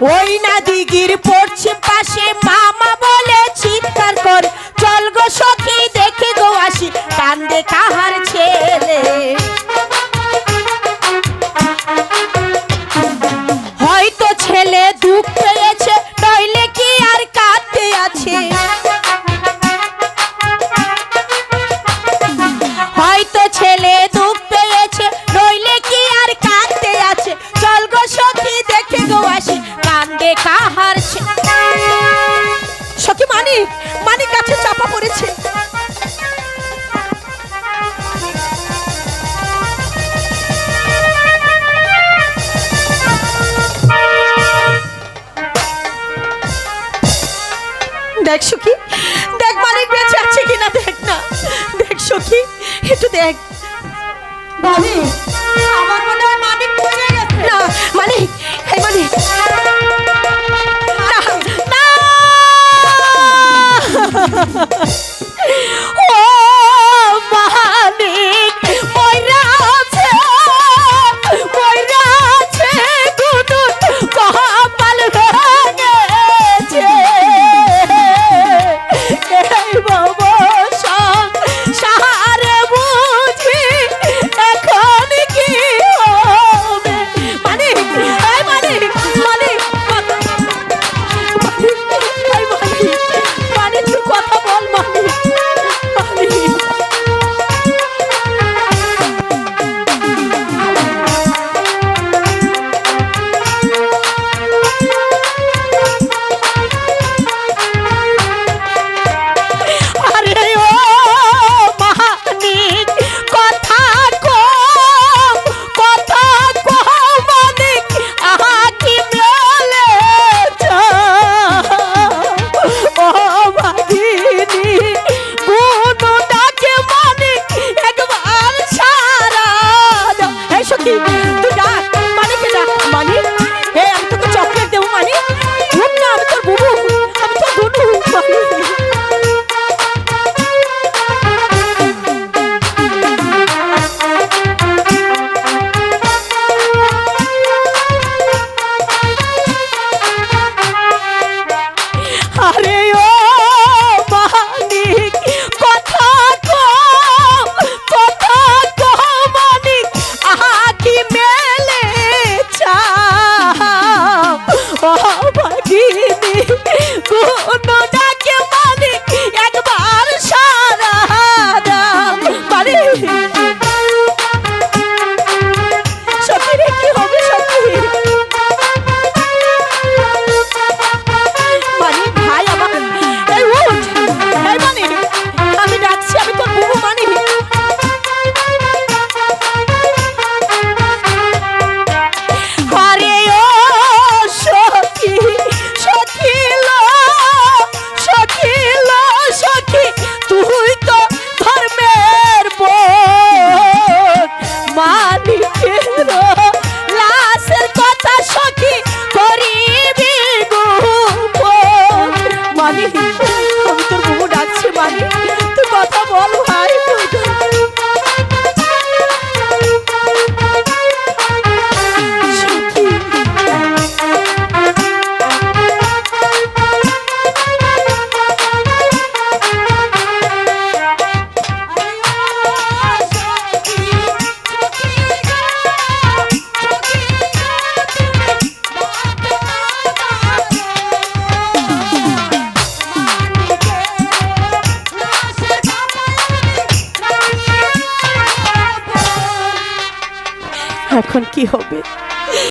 ওই না পড়ছে পাশে মামা বলে চিৎকার কর। চল গো সখী, দেখে গো আসি কান্দে কাহার ছেলে। হয়তো ছেলে দুঃখ পেয়েছে দেখ সখী, দেখ মানিক বেঁচে আছে কিনা, দেখ না। দেখ সখী, একটু দেখ। ভাবি, আমার মনে হয় মানিক মরে এখন কি হবে?